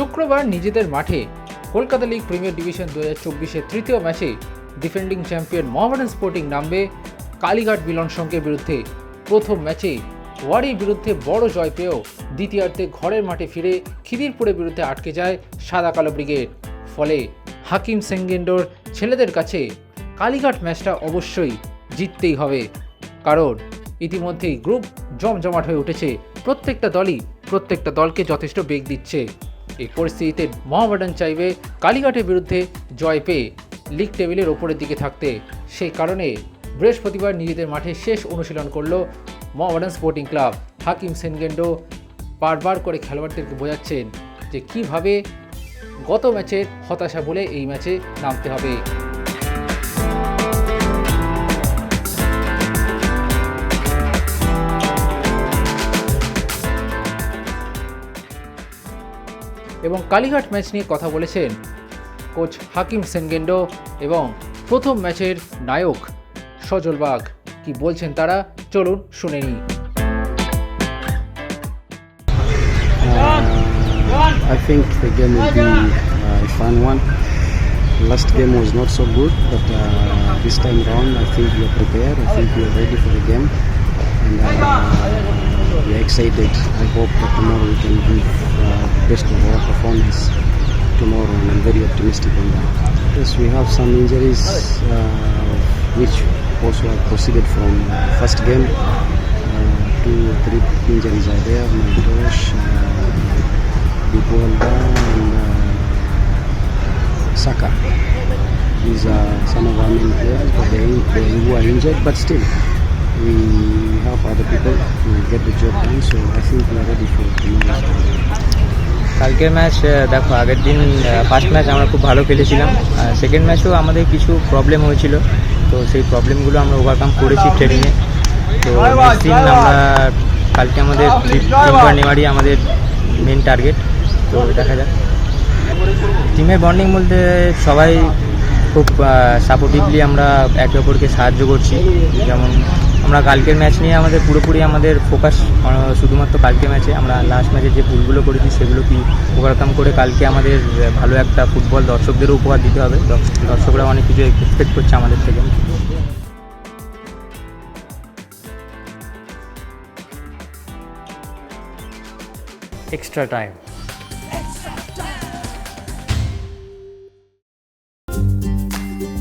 তৃতীয়বার নিজেদের মাঠে কলকাতা লিগ প্রিমিয়ার ডিভিশন দু হাজার তৃতীয় ম্যাচে ডিফেন্ডিং চ্যাম্পিয়ন মোহামেডান স্পোর্টিং নামবে কালীঘাট মিলন সংঘের বিরুদ্ধে। প্রথম ম্যাচে ওয়ারির বিরুদ্ধে বড় জয় পেয়েও দ্বিতীয়ার্ধে ঘরের মাঠে ফিরে খিদিরপুরের বিরুদ্ধে আটকে যায় সাদা কালো ব্রিগেড। ফলে হাকিম সেঙ্গেন্ডোর ছেলেদের কাছে কালীঘাট ম্যাচটা অবশ্যই জিততেই হবে। কারণ ইতিমধ্যেই গ্রুপ জমজমাট হয়ে উঠেছে। প্রত্যেকটা দলই প্রত্যেকটা দলকে যথেষ্ট বেগ দিচ্ছে। এই পরিস্থিতিতে মহাবাডান চাইবে কালীঘাটের বিরুদ্ধে জয় পেয়ে লিগ টেবিলের ওপরের দিকে থাকতে। সেই কারণে বৃহস্পতিবার নিজেদের মাঠে শেষ অনুশীলন করল মহাবাডান স্পোর্টিং ক্লাব হাকিম সেনগেন্ডো বারবার করে খেলোয়াড়দেরকে বোঝাচ্ছেন যে কীভাবে গত ম্যাচের হতাশা বলে এই ম্যাচে নামতে হবে। এবং কালীঘাট ম্যাচ নিয়ে কথা বলেছেন কোচ হাকিম সেনগেন্ডো এবং প্রথম ম্যাচের নায়ক সজল বাগ কি বলছেন তারা চলুন শুনে নিই Uh, I think the game will be uh, a fun one. Last game was not so good, but uh, this time round I think we are prepared. I think we are ready for the game, and uh, we are excited. I hope that tomorrow we can give uh, best of our performance tomorrow, and I'm very optimistic on that. Yes, we have some injuries uh, which also have proceeded from first game. Uh, two three injuries are there. Mantosh, uh, and uh, Saka. These are some of our main players, but they, they who are injured, but still we have other people to get the job done. So I think we are ready for tomorrow's game. কালকের match দেখো, আগের দিন first match আমরা খুব ভালো খেলেছিলাম second ম্যাচেও আমাদের কিছু প্রবলেম হয়েছিল তো সেই প্রবলেমগুলো আমরা ওভারকাম করেছি ট্রেনিংয়ে তো আমরা কালকে আমাদের তিন পয়েন্ট নেওয়ারই আমাদের মেন টার্গেট তো দেখা যাক টিমের বন্ডিং বলতে সবাই খুব সাপোর্টিভলি আমরা একে অপরকে সাহায্য করছি। যেমন আমরা কালকের ম্যাচ নিয়ে আমাদের পুরোপুরি আমাদের ফোকাস শুধুমাত্র কালকে ম্যাচে আমরা লাস্ট ম্যাচে যে ভুলগুলো করেছি সেগুলো কি ওভারকাম করে কালকে আমাদের ভালো একটা ফুটবল দর্শকদেরও উপহার দিতে হবে। দর্শকরা অনেক কিছু এক্সপেক্ট করছে আমাদের থেকে। Extra time.